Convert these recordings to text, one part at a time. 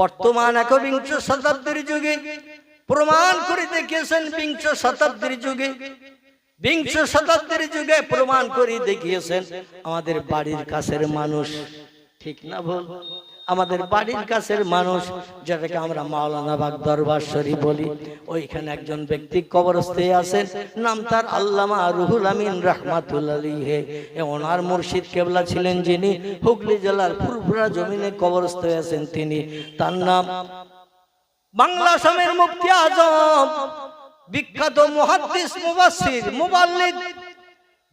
বর্তমান একবিংশ শতাব্দীর যুগে প্রমাণ করে দেখিয়েছেন বিংশ শতাব্দীর যুগে। বিংশ শতাব্দীর যুগে প্রমাণ করে দেখিয়েছেন আমাদের বাড়ির কাছের মানুষ। ঠিক না ভুল? আমাদের বাড়ির কাছের মানুষ যেটাকে আমরা মাওলানা বাগ দরবার শরীফ বলি ওইখানে একজন ব্যক্তি কবরস্থে আছেন নাম তার আল্লামা রুহুল আমিন রহমাতুল্লাহ হে ওনার মুর্শিদ কেবলা ছিলেন যিনি হুগলি জেলার ফুরফুরা জমিনে কবরস্থ আছেন তিনি তার নাম বাংলা আসামের মুক্তি আজম বিখ্যাত মহাদ্দিস মুবাসির মুবাল্লিদ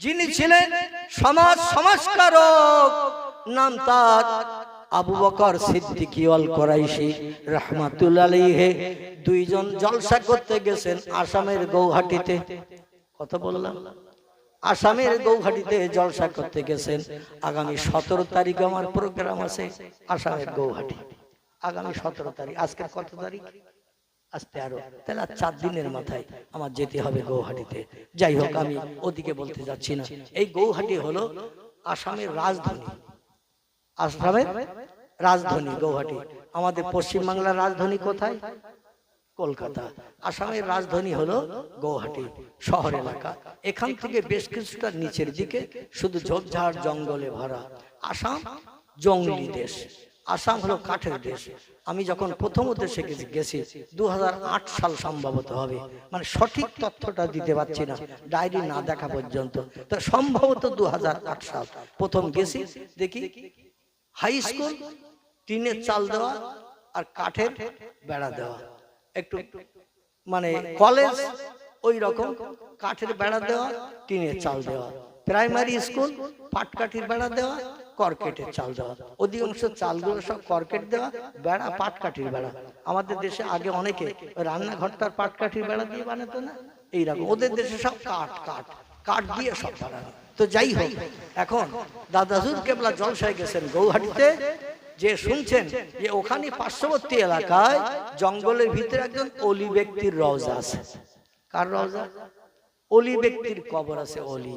যিনি ছিলেন সমাজ সংস্কারক নাম তার আবু বকর সিদ্দিকী কোরাইশি রহমাতুল্লাহ আলাইহি, দুইজন জলসা করতে গেছেন আসামের গৌহাটিতে। কথা বললাম? আসামের গৌহাটিতে জলসা করতে গেছেন। আগামী সতেরো তারিখ আমার প্রোগ্রাম আছে আসামের গৌহাটি। আগামী সতেরো তারিখ, আজকের কত তারিখ? আসতে আরও, তাহলে চার দিনের মাথায় আমার যেতে হবে গৌহাটিতে। যাই হোক, আমি ওদিকে বলতে যাচ্ছি না। এই গৌহাটি হলো আসামের রাজধানী। আসামের রাজধানী গৌহাটি। আমাদের পশ্চিমবাংলার রাজধানী কোথায়? কলকাতা। আসামের রাজধানী হলো গৌহাটি শহর এলাকা। এখান থেকে বেশ কিছুটা নিচের দিকে শুধু ঝোপঝাড় জঙ্গলে ভরা। আসাম জঙ্গলি দেশ। আসাম হলো কাঠের দেশ। আমি যখন প্রথম দেশে গেছি দু হাজার আট সাল সম্ভবত হবে। মানে সঠিক তথ্যটা দিতে পারছি না। ডায়েরি না দেখা পর্যন্ত। তো সম্ভবত দু হাজার আট সাল। প্রথম গেছি, দেখি, হাই স্কুল টিনের চাল দেওয়া আর কাঠের বেড়া দেওয়া। একটু মানে কলেজ ওই রকম কাঠের বেড়া দেওয়া টিনের চাল দেওয়া। প্রাইমারি স্কুল পাটকাঠির বেড়া দেওয়া কর্কেটের চাল দেওয়া। অধিকাংশ চালগুলো সব কর্কেট দেওয়া বেড়া পাটকাঠির বেড়া। আমাদের দেশে আগে অনেকে রান্নাঘরটার পাটকাঠির বেড়া দিয়ে বানাতো না? এইরকম। ওদের দেশে সব কাঠ কাঠ কাঠ। দিয়ে সব বানানো। তো যাই হোক এখন দাদাজুর কেবলা জলসায় গেছেন গৌহাটিতে যে শুনছেন যে ওখানে পার্শ্ববর্তী এলাকায় জঙ্গলের ভিতরে একজন অলি ব্যক্তির রওজা আছে। কার রওজা? অলি ব্যক্তির কবর আছে অলি।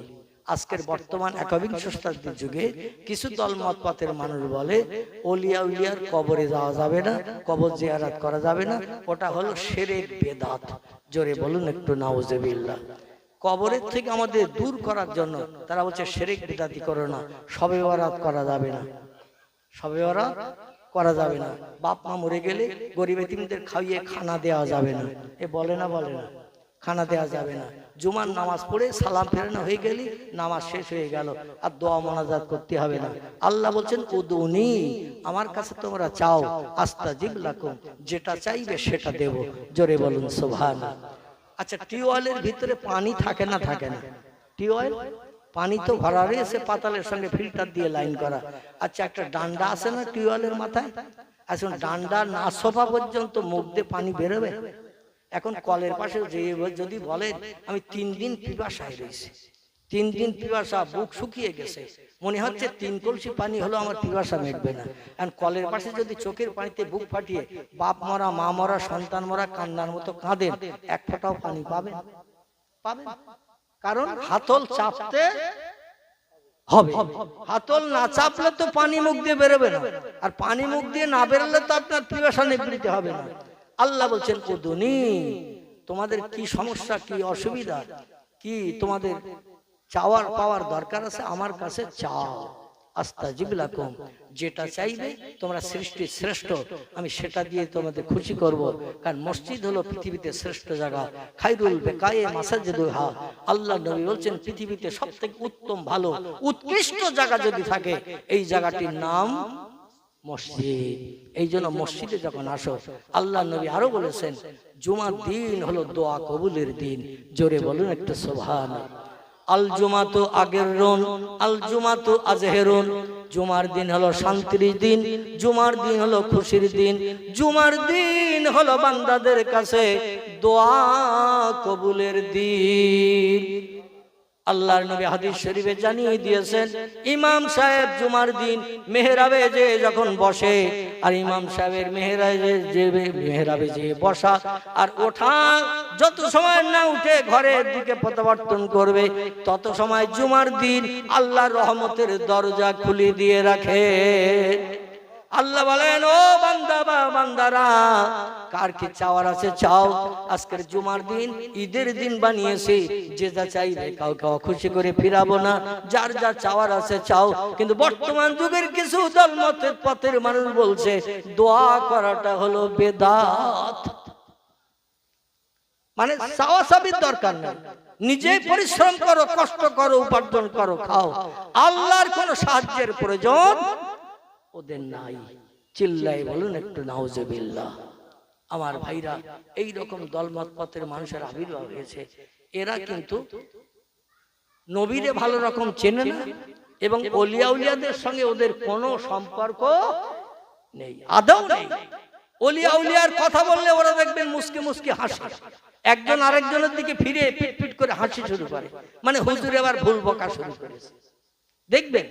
আজকের বর্তমান একবিংশ শতাব্দীর যুগে কিছু দলমত পথের মানুষ বলে, অলিয়া উলিয়ার কবরে যাওয়া যাবে না, কবর জিয়ারাত করা যাবে না, ওটা হলো সেরেক বেদাত। জোরে বলুন একটু, নাউজেবিল্লাহ। কবরের থেকে আমাদের দূর করার জন্য তারা বলছে, সেরেক বেদাতি করো না, সবে করা যাবে না। সবে ওরা করা যাবে না। বাপ মা মরে গেলে গরিব এতিমদের খাইয়ে খানা দেওয়া যাবে না। এ বলে না বলে না। খানা দেওয়া যাবে না। জুমার নামাজ পড়ে সালাম ফেরানো হয়ে গেলে নামাজ শেষ হয়ে গেল। আর দোয়া মোনাজাত করতে হবে না। আল্লাহ বলছেন, উদুনি, আমার কাছে তোমরা চাও আস্তা জিবলাকুম যেটা চাইবে সেটা দেব। জোরে বলুন সোভান আচ্ছা টিউবওয়েলের ভিতরে পানি থাকে না থাকে না? টিউবওয়েল পানি তো ভরা রয়েছে পাতালের সঙ্গে ফিল্টার দিয়ে লাইন করা। আচ্ছা একটা ডান্ডা আছে না টিউবওয়েলের মাথায়? এখন ডান্ডা না সোফা পর্যন্ত মুখ দিয়ে পানি বেরোবে? এখন কলের পাশে যে যদি বলে আমি তিন দিন পিপাসায় রয়েছি। তিন দিন পিপাসা বুক শুকিয়ে গেছে। মনে হচ্ছে তিন কলসি পানি হলো আমার পিপাসা মিটবে না। এখন কলের পাশে যদি চোখের পানিতে বুক ফাটিয়ে বাপ মরা মা মরা সন্তান মরা কান্নার মতো কাঁদেন এক ফোঁটাও পানি পাবেন পাবেন কারণ হাতল চাপতে হবে। হাতল না চাপলে তো পানি মুখ দিয়ে বেরোবে না। আর পানি মুখ দিয়ে না বেরোলে তো আপনার পিপাসা নিবৃত্তি হবে না। আল্লাহ বলছেন কুদুনি তোমাদের কি সমস্যা কি অসুবিধা? কি তোমাদের চাওয়ার পাওয়ার দরকার আছে? আমার কাছে চাও। আস্তা জিবলাকুম যেটা চাইবে তোমরা সৃষ্টির শ্রেষ্ঠ। আমি সেটা দিয়ে তোমাদের খুশি করব। কারণ মসজিদ হলো পৃথিবীতে শ্রেষ্ঠ জায়গা। খাইরুল বেকায়ে মাসাজিদুহা আল্লাহ নবী বলছেন পৃথিবীতে সবথেকে উত্তম ভালো উৎকৃষ্ট জায়গা যদি থাকে এই জায়গাটির নাম মসজিদ। এই জন্য মসজিদে যখন আসো আল্লাহ নবী আরও বলেছেন জুমার দিন হলো দোয়া কবুলের দিন। জোরে বলুন একটা সোভান আল জুমা তো আগের রন আল জুমা তো আজহেরন জুমার দিন হলো শান্তির দিন, জুমার দিন হলো খুশির দিন, জুমার দিন হলো বান্দাদের কাছে দোয়া কবুলের দিন। আল্লাহর নবী হাদিস শরীফে জানিয়ে দিয়েছেন ইমাম সাহেব জুমার দিন মেহরাবে যে যখন বসে আর ইমাম সাহেবের মেহরাবে যে মেহরাবে যে বসা আর ওঠা যত সময় না উঠে ঘরের দিকে প্রত্যাবর্তন করবে তত সময় জুমার দিন আল্লাহর রহমতের দরজা খুলে দিয়ে রাখে। আল্লাহ বলেন, ও বান্দা বান্দারা, কার কি চাওয়ার আছে চাও? আজকের জুমার দিন, ঈদের দিন বানিয়েছি। যে যা চাইবে কাউকে অখুশি করে ফিরাবো না। যার যা চাওয়ার আছে চাও। কিন্তু বর্তমান যুগের কিছু দল মতের পথের মানুষ বলছে, দোয়া করাটা হলো বেদাত। মানে চাওয়া চাবির দরকার নেই। নিজেই পরিশ্রম করো, কষ্ট করো, উপার্জন করো, খাও। আল্লাহর কোন সাহায্যের প্রয়োজন ওদের নাই। চিল্লাই বলুন একটু, নাউজুবিল্লাহ। আমার ভাইরা এই রকম দলমত পথের মানুষের আবির্ভাব হয়েছে। এরা কিন্তু নবীরে ভালো রকম চেনে না এবং অলিয়া উলিয়াদের সঙ্গে ওদের কোনো সম্পর্ক নেই, আদৌ নেই। অলিয়া উলিয়ার কথা বললে ওরা দেখবেন মুসকে মুসকে হাসে। একজন আরেকজনের দিকে ফিরে পিট পিট করে হাসি শুরু করে। মানে হুজুর এবার ভুল বকা শুরু করেছে। দেখবেন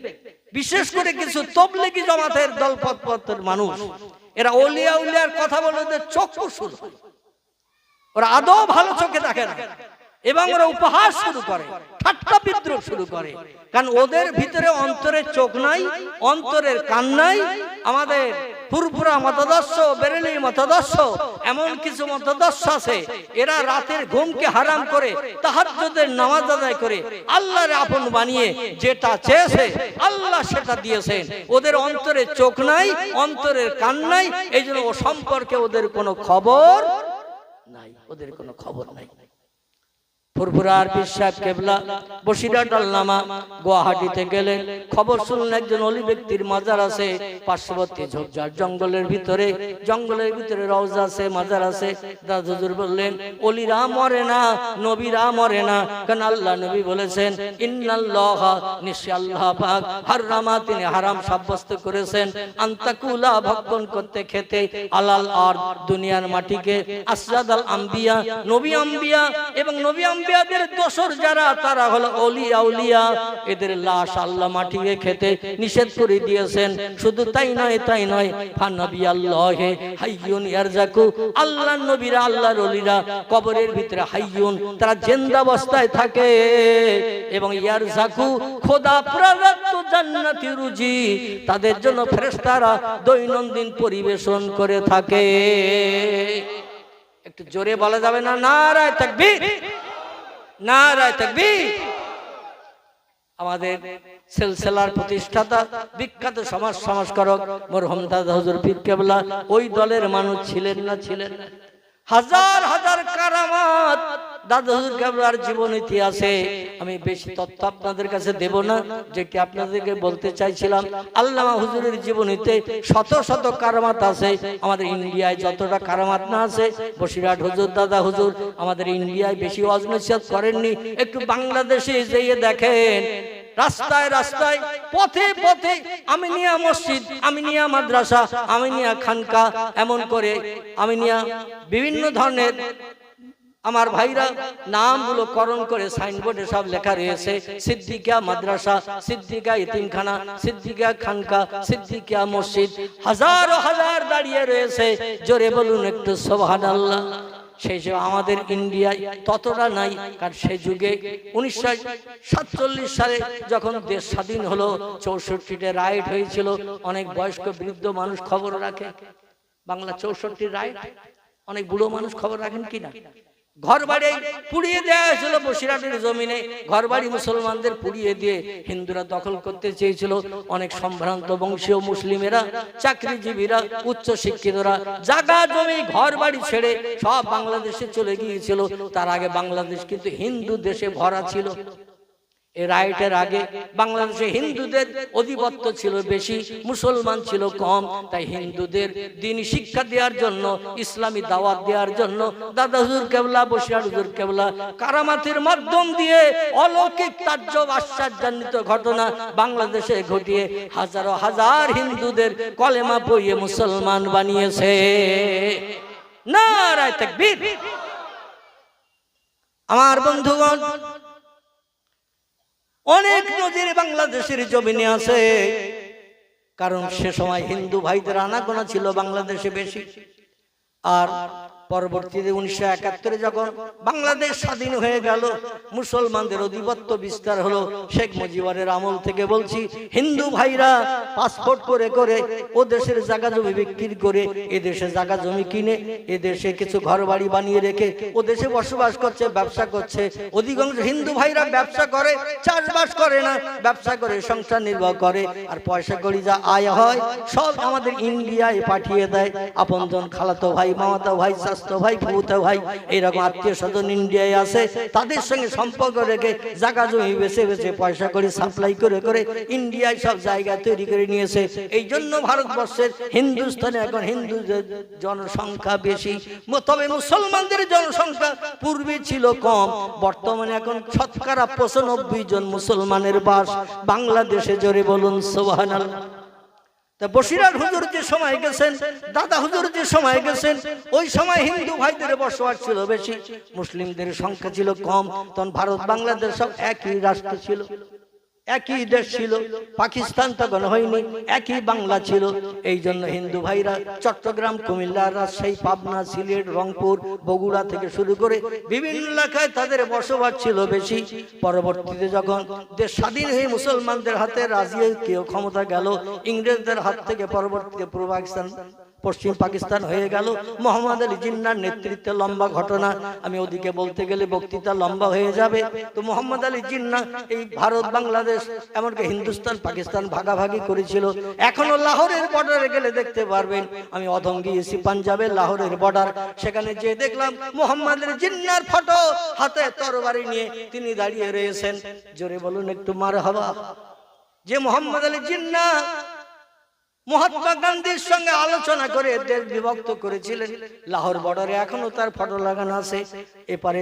বিশেষ করে কিছু তবলিগি জমাতের দল পথপথের মানুষ। এরা অলিয়া উলিয়ার কথা বলে ওদের চোখ শুরু। ওরা আদৌ ভালো চোখে দেখে না। এবং ওরা উপহাস শুরু করে ঠাট্টা বিদ্রোহ শুরু করে। কারণ ওদের ভিতরে অন্তরের চোখ নাই অন্তরের কান নাই আমাদের ফুরফুরা মতাদর্শ, বেরেলি মতাদর্শ, এমন কিছু মতাদর্শ আছে। এরা রাতের ঘুমকে হারাম করে, তাহাজ্জুদের নামাজ আদায় করে, আল্লাহর আপন বানিয়ে যেটা চেয়েছে, আল্লাহ সেটা দিয়েছেন। ওদের অন্তরে চোখ নাই, অন্তরের কান নাই এই জন্য ও সম্পর্কে ওদের কোনো খবর নাই, ওদের কোনো খবর নাই। ফুরফুরার বিশ্বাস কেবলা বসিরা ডালনামা, গুয়াহাটিতে গেলেন। খবর শুনলেন একজন অলি ব্যক্তির মাজার আছে। পার্শ্ববর্তী ঝোপঝাড় জঙ্গলের ভিতরে জঙ্গলের ভিতরে রওজা আছে, মাজার আছে। দাদা বললেন, অলিরা মরে না, নবীরা মরে না। কারণ আল্লাহ নবী বলেছেন, ইন্নাল্লাহ, নিশ্চয় আল্লাহ পাক, হারামা, তিনি হারাম সাব্যস্ত করেছেন। আন্তাকুলা, ভক্ষণ করতে খেতে আলাল আর দুনিয়ার মাটিকে আসরাদ আল আম্বিয়া, নবী আম্বিয়া এবং নবী আম্বিয়াদের দোসর যারা, তারা হলো অলি আউলিয়া এদের লাশ আল্লাহ খেতে নিষেধ করে দিয়েছেন। শুধু তাই নয় তাই নয় হাইয়ুন ইয়ারজাকু আল্লাহ নবীরা, আল্লাহর অলিরা কবরের ভিতরে হাইয়ুন, তারা জিন্দাবস্থায় থাকে। এবং ইয়ারজাকু খোদা জান্নাতি রুজি। তাদের জন্য ফেরেশতারা দৈনন্দিন পরিবেশন করে থাকে। একটু জোরে বলা যাবে না? নারায় তাকবীর নারায় থাকবি আমাদের সিলসিলার প্রতিষ্ঠাতা, বিখ্যাত সমাজ সংস্কারক মোর দাদা হজুর পীর কেবলা, ওই দলের মানুষ ছিলেন না ছিলেন না। হাজার হাজার কারামাত দাদা হুজুর কেবলার জীবন ইতিহাসে আমি বেশি তথ্য আপনাদের কাছে দেব না যেটি আপনাদেরকে বলতে চাইছিলাম, আল্লামা হুজুরের জীবনীতে শত শত কারামাত আছে, আমাদের ইন্ডিয়ায় যতটা কারামাত না আছে, বসিরহাট হুজুর, দাদা হুজুর, আমাদের ইন্ডিয়ায় বেশি অজনসিয়াত করেননি, একটু বাংলাদেশে যেয়ে দেখেন রাস্তায় রাস্তায়, পথে পথে আমিনিয়া মসজিদ আমিনিয়া মাদ্রাসা আমিনিয়া খানকা, এমন করে আমিনিয়া বিভিন্ন ধরনের আমার ভাইরা নামগুলো করণ করে সাইনবোর্ডে সব লেখা রয়েছে সিদ্দিকা মাদ্রাসা সিদ্দিকা ইতিমখানা সিদ্দিকা খানকা সিদ্দিকা মসজিদ, হাজারো হাজার দাঁড়িয়ে রয়েছে, জোরে বলুন একটু সোহান সেই যে আমাদের ইন্ডিয়ায় ততটা নাই, কারণ সে যুগে উনিশশো সাতচল্লিশ সালে যখন দেশ স্বাধীন হলো, চৌষট্টিতে রাইট হয়েছিল, অনেক বয়স্ক বৃদ্ধ মানুষ খবর রাখে। বাংলা চৌষট্টি রাইট অনেক বুড়ো মানুষ খবর রাখেন কিনা? ঘর বাড়ি পুড়িয়ে দেওয়া হয়েছিল বসিরহাটের জমিনে। ঘর বাড়ি মুসলমানদের পুড়িয়ে দিয়ে হিন্দুরা দখল করতে চেয়েছিল। অনেক সম্ভ্রান্ত বংশীয় মুসলিমেরা, চাকরিজীবীরা, উচ্চ শিক্ষিতরা, জাগা জমি ঘর বাড়ি ছেড়ে সব বাংলাদেশে চলে গিয়েছিল। তার আগে বাংলাদেশ কিন্তু হিন্দু দেশে ভরা ছিল। এই রাইটের আগে বাংলাদেশে হিন্দুদের অধিপত্য ছিল বেশি, মুসলমান ছিল কম। তাই হিন্দুদের দিন শিক্ষা দেওয়ার জন্য, ইসলামী দাওয়াত দেওয়ার জন্য দাদা হুজুর কেবলা বসিয়ার হুজুর কেবলা কারামাতির মাধ্যম দিয়ে অলৌকিক তাজ্জব আশ্চর্যান্বিত ঘটনা বাংলাদেশে ঘটিয়ে হাজারো হাজার হিন্দুদের কলেমা পড়িয়ে মুসলমান বানিয়েছে। না রায় আমার বন্ধুগণ অনেক নজির বাংলাদেশের জমিনে আছে। কারণ সে সময় হিন্দু ভাইদের আনাগোনা ছিল বাংলাদেশে বেশি। আর পরবর্তীতে উনিশশো একাত্তরে যখন বাংলাদেশ স্বাধীন হয়ে গেল, মুসলমানদের অধিপত্য বিস্তার হলো শেখ মুজিবরের আমল থেকে বলছি, হিন্দু ভাইরা পাসপোর্ট করে করে ও দেশের জায়গা জমি বিক্রি করে এ দেশে জায়গা জমি কিনে, এ দেশে কিছু ঘর বাড়ি বানিয়ে রেখে ও দেশে বসবাস করছে, ব্যবসা করছে। অধিকাংশ হিন্দু ভাইরা ব্যবসা করে, চাষবাস করে না, ব্যবসা করে, সংসার নির্বাহ করে। আর পয়সা করি যা আয় হয়, সব আমাদের ইন্ডিয়ায় পাঠিয়ে দেয়। আপনজন খালাতো ভাই, মামাতো ভাই স্বাস্থ্য ভাই ফুতো ভাই এইরকম আত্মীয় স্বজন ইন্ডিয়ায় আছে, তাদের সঙ্গে সম্পর্ক রেখে জায়গা জমি বেছে বেছে পয়সা করে সাপ্লাই করে করে ইন্ডিয়ায় সব জায়গা তৈরি করে নিয়েছে। এই জন্য ভারতবর্ষের হিন্দুস্তানে এখন হিন্দু জনসংখ্যা বেশি। তবে মুসলমানদের জনসংখ্যা পূর্বে ছিল কম। বর্তমানে এখন শতকরা পঁচানব্বই জন মুসলমানের বাস বাংলাদেশে জোরে বলুন সোহান তা বসিরার হুজুর যে সময় গেছেন, দাদা হুজুর যে সময় গেছেন, ওই সময় হিন্দু ভাইদের বসবাস ছিল বেশি। মুসলিমদের সংখ্যা ছিল কম, তখন ভারত, বাংলাদেশ সব একই রাষ্ট্র ছিল। একই দেশ ছিল, পাকিস্তান তখন হয়নি, একই বাংলা ছিল। এই জন্য হিন্দু ভাইরা চট্টগ্রাম, কুমিল্লা, রাজশাহী, পাবনা, সিলেট, রংপুর, বগুড়া থেকে শুরু করে বিভিন্ন এলাকায় তাদের বসবাস ছিল বেশি। পরবর্তীতে যখন দেশ স্বাধীন হয়ে মুসলমানদের হাতে রাজিয়ে কেউ ক্ষমতা গেল, ইংরেজদের হাত থেকে পরবর্তীতে পূর্ব পাকিস্তান পশ্চিম পাকিস্তান হয়ে গেল। মোহাম্মদ আলী জিন্নার নেতৃত্বে লম্বা ঘটনা। আমি ওদিকে বলতে গেলে বক্তৃতা লম্বা হয়ে যাবে। তো মোহাম্মদ আলী জিন্না এই ভারত, বাংলাদেশ, এমনকি হিন্দুস্তান, পাকিস্তান ভাগাভাগি করেছিল। এখনও লাহোরের বর্ডারে গেলে দেখতে পারবেন। আমি অধম গিয়েছি পাঞ্জাবের লাহোরের বর্ডার সেখানে যে দেখলাম মোহাম্মদ আলী জিন্নার ফটো হাতে তরবারি নিয়ে তিনি দাঁড়িয়ে রয়েছেন। জোরে বলুন একটু মার হবা যে মোহাম্মদ আলী জিন্না মহাত্মা গান্ধীর সঙ্গে আলোচনা করে দেশ বিভক্ত করেছিলেন। লাহোর বর্ডারে এখনও তার ফটো লাগানো আছে। এপারে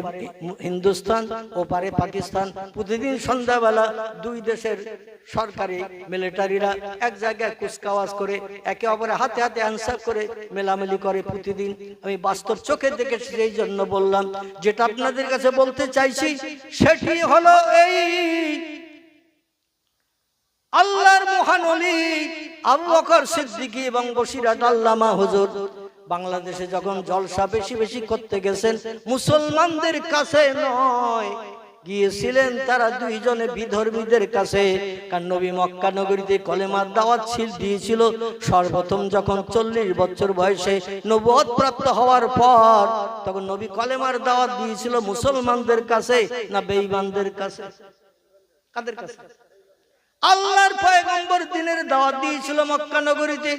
হিন্দুস্তান ও পারে পাকিস্তান। প্রতিদিন সন্ধ্যাবেলা দুই দেশের সরকারি মিলিটারিরা এক জায়গায় কুচকাওয়াজ করে, একে অপরে হাতে হাতে আনসার করে, মেলামেলি করে প্রতিদিন। আমি বাস্তব চোখে দেখেছি এই জন্য বললাম, যেটা আপনাদের কাছে বলতে চাইছি, সেটি হলো এই আল্লাহর মহান অলি আবু বকর সিদ্দিকী এবং বসিরাট আল্লামা হুজুর বাংলাদেশে যখন জলসা বেশি বেশি করতে গেছেন মুসলমানদের কাছে নয়। গিয়েছিলেন তারা দুইজনে বিধর্মীদের কাছে। কারণ নবী মক্কা নগরীতে কলেমার দাওয়াত ছিল দিয়েছিল। সর্বপ্রথম যখন চল্লিশ বছর বয়সে নবুয়ত প্রাপ্ত হওয়ার পর তখন নবী কলেমার দাওয়াত দিয়েছিল মুসলমানদের কাছে না বেঈমানদের কাছে? কাদের কাছে? আল্লাহর পয়গম্বর দিনের দাওয়াত দিয়েছিল মক্কা নগরীতে।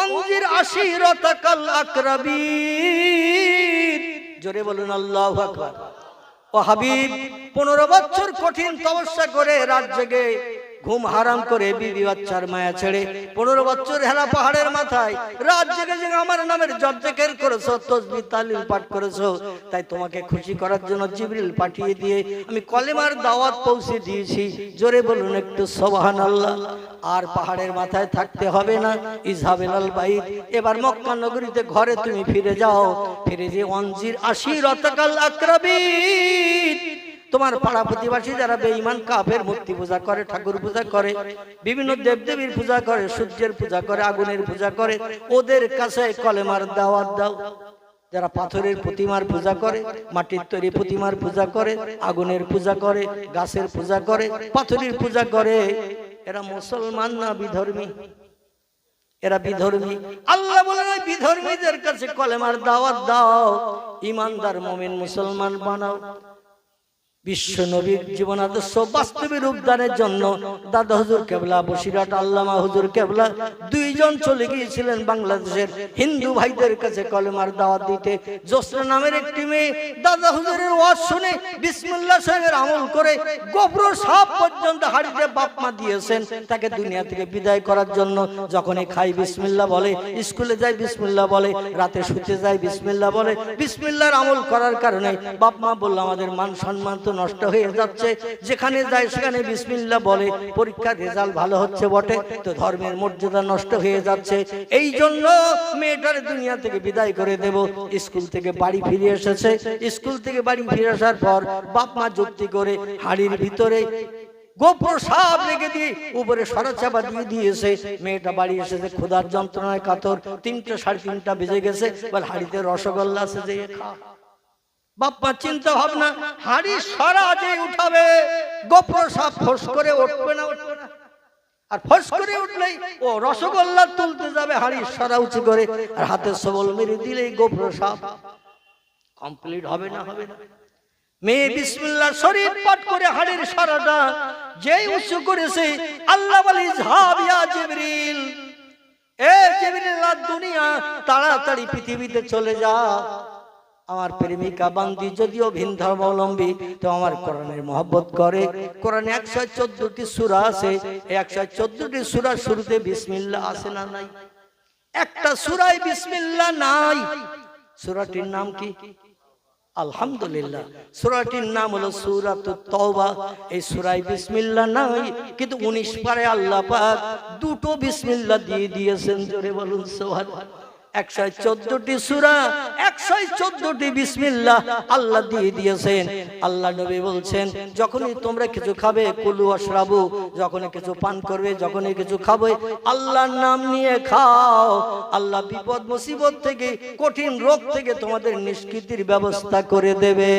অঞ্জির আশিরতাকাল আকরাবিন। জোরে বলুন, আল্লাহ আকবার। ও হাবিব, পনেরো বছর কঠিন তপস্যা করে রাত জেগে ঘুম হারাম করে বিবি বাচ্চার মায়া ছেড়ে পনেরো বছর হেলা পাহাড়ের মাথায়, রাত জেগে জেগে আমার নামের জব জেকের করেছ, তসবি তালিল পাঠ করেছ। তাই তোমাকে খুশি করার জন্য জিবরিল পাঠিয়ে দিয়ে আমি কলেমার দাওয়াত পৌঁছে দিয়েছি। জোরে বলুন একটু সোবাহান আল্লাহ আর পাহাড়ের মাথায় থাকতে হবে না। ইসহাবেলাল বাইত, এবার মক্কা নগরীতে ঘরে তুমি ফিরে যাও। ফিরে যে অঞ্জির আশি রতকাল আক্রাবিন তোমার পাড়া প্রতিবাসী যারা বেঈমান কাফের মূর্তি পূজা করে ঠাকুর পূজা করে বিভিন্ন দেবদেবীর পূজা করে সূর্যের পূজা করে আগুনের পূজা করে ওদের কাছে কলেমার দাওয়াত দাও যারা পাথরের প্রতিমার পূজা করে মাটির তৈরি প্রতিমার পূজা করে আগুনের পূজা করে গাছের পূজা করে পাথরের পূজা করে এরা মুসলমান না বিধর্মী এরা বিধর্মী আল্লাহ বলেন বিধর্মীদের কাছে কলেমার দাওয়াত দাও ইমানদার মুমিন মুসলমান বানাও বিশ্ব নবীর জীবন আদর্শ বাস্তবে রূপদানের জন্য দাদা হুজুর কেবলা বসিরাট আল্লামা হুজুর কেবলা দুইজন চলে গিয়েছিলেন বাংলাদেশের হিন্দু ভাইদের কাছে কলেমার দাওয়াত দিতে। জোসরা নামের একটি মেয়ে দাদা হুজুরের ওয়াজ শুনে বিসমুল্লাহ সাহেবের আমল করে গোবর সাপ পর্যন্ত হাড়িতে বাপ মা দিয়েছেন। তাকে দুনিয়া থেকে বিদায় করার জন্য যখনই খাই বিসমিল্লাহ বলে, স্কুলে যায় বিসমিল্লাহ বলে, রাতে শুতে যায় বিসমিল্লাহ বলে, বিসমিল্লাহর আমল করার কারণে বাপ মা বলল, আমাদের মান সম্মান তো নষ্ট হয়ে যাচ্ছে। যেখানে যায়, সেখানে বিসমিল্লাহ বলে। পরীক্ষার রেজাল্ট ভালো হচ্ছে বটে, তো ধর্মের মর্যাদা নষ্ট হয়ে যাচ্ছে। এই জন্য মেয়েটার দুনিয়া থেকে বিদায় করে দেব। স্কুল থেকে বাড়ি ফিরে এসেছে। স্কুল থেকে বাড়ি ফিরে আসার পর বাপ মা যুক্তি করে হাড়ির ভিতরে গোপ্র সাপ রেখে দিয়ে উপরে সরা চাপা দিয়ে দিয়েছে। মেয়েটা বাড়ি এসেছে, ক্ষুধার যন্ত্রণায় কাতর। তিনটা সাড়ে তিনটা বেজে গেছে বল হাড়িতে রসগোল্লা আছে যে খা। বাপ্পা চিন্তা ভাবনা হাড়ি সরা যে উঠাবে গোপ্র সাপ ফোস করে উঠবে না। উঠবে না। আর ফস করে উঠলেই ও রসগোল্লা তুলতে যাবে হাড়ি সরা উঁচু করে। আর হাতে সবল মেরে দিলেই গোপ্র সাপ কমপ্লিট হবে না হবে না। মেয়ে বিসমিল্লাহ শরীর পাঠ করে হাড়ির সারাটা যেই উঁচু করেছে আল্লাহ বলি ঝাবিয়া জিবরিল। এ জিবরিল দুনিয়া তাড়াতাড়ি পৃথিবীতে চলে যা। আমার প্রেমিকা বান্দি যদিও ভিন ধর্মাবলম্বী তো আমার কোরআনের মহব্বত করে। কোরআনে একশো চোদ্দটি সুরা আছে একশো চোদ্দটি সুরার শুরুতে বিসমিল্লাহ আছে না নাই? একটা সুরায় বিসমিল্লাহ নাই। সুরাটির নাম কি? আলহামদুলিল্লাহ। সূরাটির নাম হলো সূরাতুত তওবা। এই সূরায় বিসমিল্লাহ নাই, কিন্তু 19 পারে আল্লাহ পাক দুটো বিসমিল্লাহ দিয়ে দিয়েছেন। জোরে বলুন, সুবহানাল্লাহ। চোদ্দটি সুরা চোদ্দটি বিসমিল্লাহ আল্লাহ আল্লাহ নবী বলছেন, যখনই তোমরা কিছু খাবে কিছু পান করবে, যখনই কিছু খাবে, আল্লাহর নাম নিয়ে খাও। আল্লাহ বিপদ, মুসিবত থেকে, কঠিন রোগ থেকে তোমাদের নিষ্কৃতির ব্যবস্থা করে দেবে।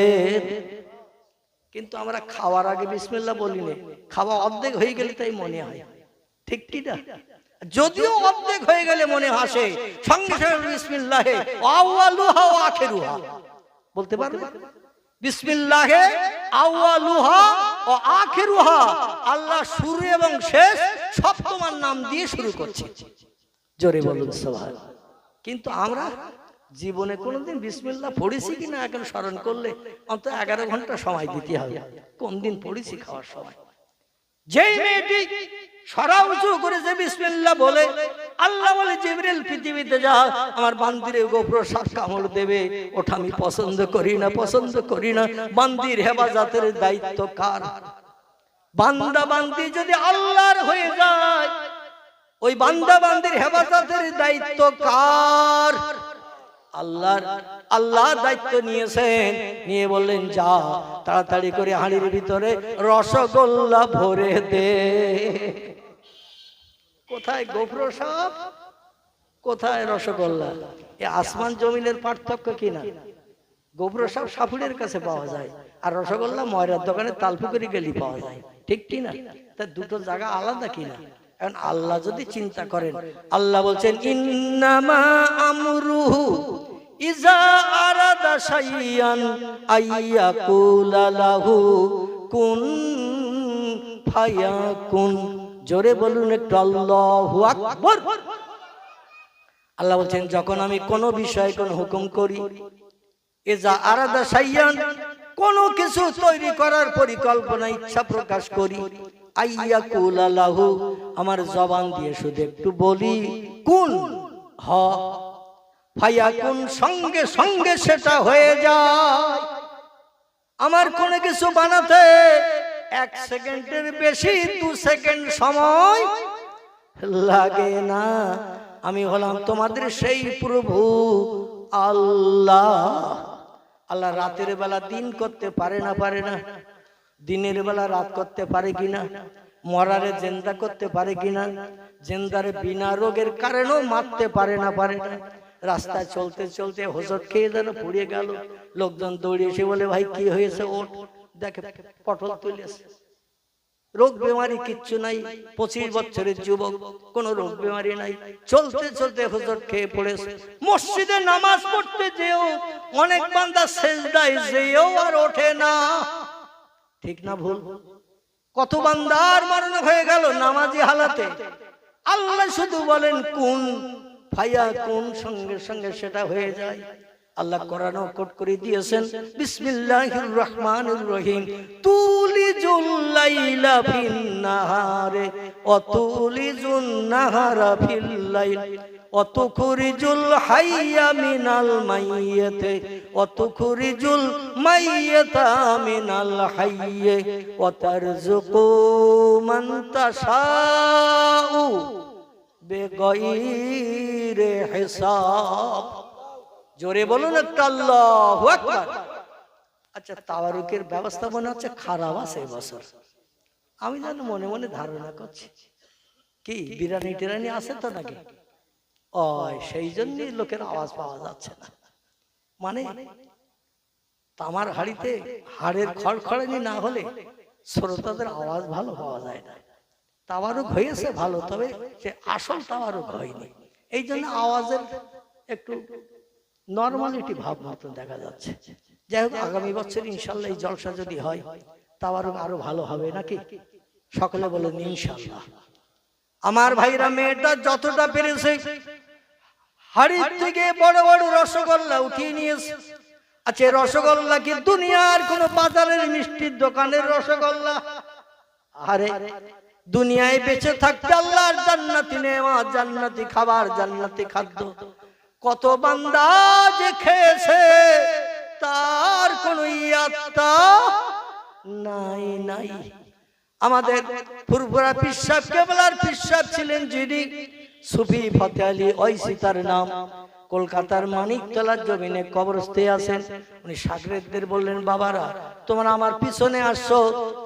কিন্তু আমরা খাওয়ার আগে বিসমিল্লা বলি না খাওয়া অর্ধেক হয়ে গেলে তাই মনে হয়। ঠিক কি না? যদিও অর্ধেক হয়ে গেলে মনে হাসে সঙ্গে সঙ্গে বিসমিল্লাহে আউয়ালুহা ও আখেরুহা। বলতে পারবে? বিসমিল্লাহে আউয়ালুহা ও আখেরুহা। আল্লাহ শুরু এবং শেষ সব তোমার নাম দিয়ে শুরু করছে। জোরে বলুন সবাই কিন্তু আমরা জীবনে কোনোদিন বিসমিল্লাহ পড়েছি কিনা এখন স্মরণ করলে অন্তত এগারো ঘণ্টা সময় দিতে হবে। কোন দিন পড়েছি খাওয়ার সময়? যেই মেয়েটি সরা উঁচু করেছে বিসমিল্লাহ বলে, আল্লাহ বলে, জিবরিল, পৃথিবীতে যা, আমার বান্দিরে গোপ্র শ্বাস কামড় দেবে। ওটা আমি পছন্দ করি না, পছন্দ করি না। বান্দির হেফাজতের দায়িত্ব কার? বান্দা বান্দি যদি আল্লাহর হয়ে যায়, ওই বান্দা বান্দির হেফাজতের দায়িত্ব কার? আল্লাহর আল্লাহ দায়িত্ব নিয়েছেন। নিয়ে বললেন, যা, তাড়াতাড়ি করে হাঁড়ির ভিতরে রসগোল্লা ভরে দে। কোথায় গোপ্র সাপ? কোথায় রসগোল্লা? এ আসমান জমিনের পার্থক্য কিনা গোবর সব সাপুরের কাছে পাওয়া যায়, আর রসগোল্লা ময়রার দোকানে তালপুকুরি গেলি পাওয়া যায়। ঠিক কিনা তা দুটো জায়গা আলাদা কিনা এখন আল্লাহ যদি চিন্তা করেন আল্লাহ বলছেন ইন্নামা আমরুহু ইজা আরাদা শাইয়ান আইয়াকুলা লাহু কুন ফায়াকুন। জোরে বলুন একটু আল্লাহু আকবার। আল্লাহ বলছেন যখন আমি কোনো বিষয়ে কোনো হুকুম করি এজা আরাদা সাইয়ান কোনো কিছু তৈরি করার পরিকল্পনা ইচ্ছা প্রকাশ করি আইয়া কুল আল্লাহু আমার জবান দিয়ে শুধু একটু বলি কোন হ। ফাইয়া কোন সঙ্গে সঙ্গে সেটা হয়ে যায়। আমার কোনো কিছু বানাতে এক সেকেন্ডের বেশি দু সেকেন্ড সময় লাগে না। আমি হলাম তোমাদের সেই প্রভু আল্লাহ। আল্লাহ রাতের বেলা দিন করতে পারে না পারে না। দিনের বেলা রাত করতে পারে কিনা মরারে জেন্দা করতে পারে কিনা? জেন্দারে বিনা রোগের কারণেও মারতে পারে না পারে। না রাস্তায় চলতে চলতে হোসট খেয়ে যেন পুড়িয়ে গেল। লোকজন দৌড়ে এসে বলে, ভাই, কি হয়েছে? ওট দেখে, পটল তুলেছে। রোগ বেমারি কিচ্ছু নাই। পঁচিশ বছরের যুবক, কোন রোগ বেমারি নাই। চলতে চলতে হুজুর খেয়ে পড়েছে। মসজিদে নামাজ পড়তে যেও, অনেক বান্দা সেজদায় যেও আর ওঠে না। ঠিক না ভুল? কত বান্দার মরণ হয়ে গেল নামাজি হালাতে। আল্লাহ শুধু বলেন, কোন ফাইয়া কোন সঙ্গে সঙ্গে সেটা হয়ে যায়? আল্লাহ কোরআন কোট করে দিয়েছেন, বিসমিল্লাহির রহমানির রহিম, তুলিজুল লাইলা ফিন নাহারে ওয়া তুলিজুন নাহারা ফিল ওয়া তুখরিজুল হাইয়া মিনাল মাইয়াতে ওয়া তুখরিজুল মাইয়াতা মিনাল হাইয়ে ওয়া তারযুকু মান তাশাউ বেগাইরে হিসাব। জোরে বলুন একটা আল্লাহু আকবার। আচ্ছা তাওয়ারুকের ব্যবস্থা মনে হচ্ছে খারাপ আছে এবছর আমি যেন মনে মনে ধারণা করছি। কি বিরিয়ানি টিরানি আছে তো নাকি? ও সেই জন্যই লোকের আওয়াজ পাওয়া যাচ্ছে না। মানে তামার হাড়িতে হাড়ের খড়খড়ানি না হলে শ্রোতাদের আওয়াজ ভালো পাওয়া যায় না। তাওয়ারুক হয়েছে ভালো তবে সে আসল তাওয়ারুক হয়নি এই জন্য আওয়াজের একটু নর্মালিটি ভাব মতন দেখা যাচ্ছে। যাই হোক আগামী বছর ইনশাল্লাহ এই জলসা যদি হয় তাওয়ারুক আরও ভালো হবে নাকি? সকলে বলেন ইনশাল্লাহ। আমার ভাইরা মেয়েটা যতটা পেরেছে হাড়ির থেকে বড় বড় রসগোল্লা উঠিয়ে নিয়েছে। আচ্ছা রসগোল্লা কি দুনিয়ার কোন বাজারের মিষ্টির দোকানের রসগোল্লা? আরে দুনিয়ায় বেঁচে থাকতে আল্লাহর জান্নাতি নেওয়া জান্নাতি খাবার জান্নাতি খাদ্য। কত বান্দা যে খেয়েছে তার কোন ইয়াত্তা নাই নাই। আমাদের ফুরফুরা পিসাব কেবলার পিসাব ছিলেন যিনি। সুফি ফতে আলী ঐসি তার নাম। কলকাতার মানিকতলার জমিনে কবরস্তে আছেন। উনি সাগরেদদের বললেন, বাবারা, তোমরা আমার পিছনে আসছো।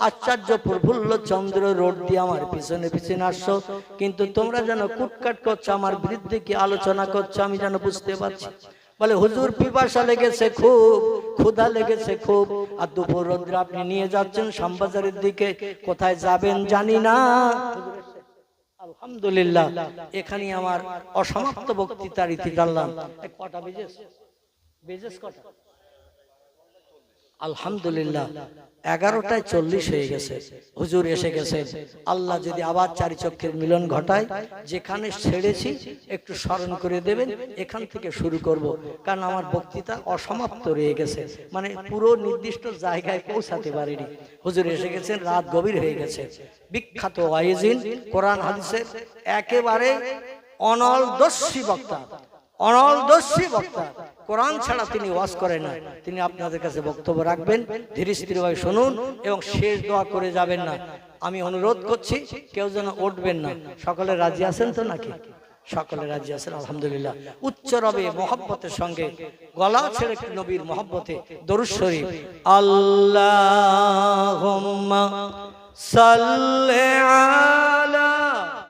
আশ্চর্য প্রফুল্ল চন্দ্র রোড দিয়ে আমার পিছনে পিছনে আসছো। কিন্তু তোমরা যেন কুটকাট করছ, আমার বিরুদ্ধে কি আলোচনা করছ, আমি যেন বুঝতে পারছি বলে, হুজুর, পিপাসা লেগেছে খুব, ক্ষুধা লেগেছে খুব। আর দুপুর রোদ্রে আপনি নিয়ে যাচ্ছেন শ্যামবাজারের দিকে। কোথায় যাবেন জানি না। আলহামদুলিল্লাহ এখানে আমার অসমাপ্ত বক্তৃতার ইতি জানলাম কটা বেজেস বেজেস কটা? আলহামদুলিল্লাহ, এগারোটায় চল্লিশ হয়ে গেছে। হুজুর এসে গেছেন, আল্লাহ যদি আবার চারি চক্ষের মিলন ঘটায়, যেখানে ছেড়েছি, একটু স্মরণ করে দেবেন, এখান থেকে শুরু করব। কারণ আমার বক্তৃতা অসমাপ্ত রয়ে গেছে মানে পুরো নির্দিষ্ট জায়গায় পৌঁছাতে পারিনি। হুজুর এসে গেছেন, রাত গভীর হয়ে গেছে। বিখ্যাত ওয়াইজিন, কোরআন হাদিসের একেবারে অনলদর্শী বক্তা। অনলদর্শী বক্তা। কোরআন ছাড়া তিনি ওয়াজ করেন না। তিনি আপনাদের কাছে বক্তব্য রাখবেন। ধীরে স্থিরভাবে শুনুন এবং শেষ দোয়া করে যাবেন না। আমি অনুরোধ করছি, কেউ যেন উঠবেন না। সকলে রাজি আছেন তো নাকি? সকলে রাজি আছেন, আলহামদুলিল্লাহ। উচ্চ রবে মহব্বতের সঙ্গে গলা ছেড়ে নবীর মহব্বতে দরুদ শরীফ। আল্লাহ সাল্লি আলা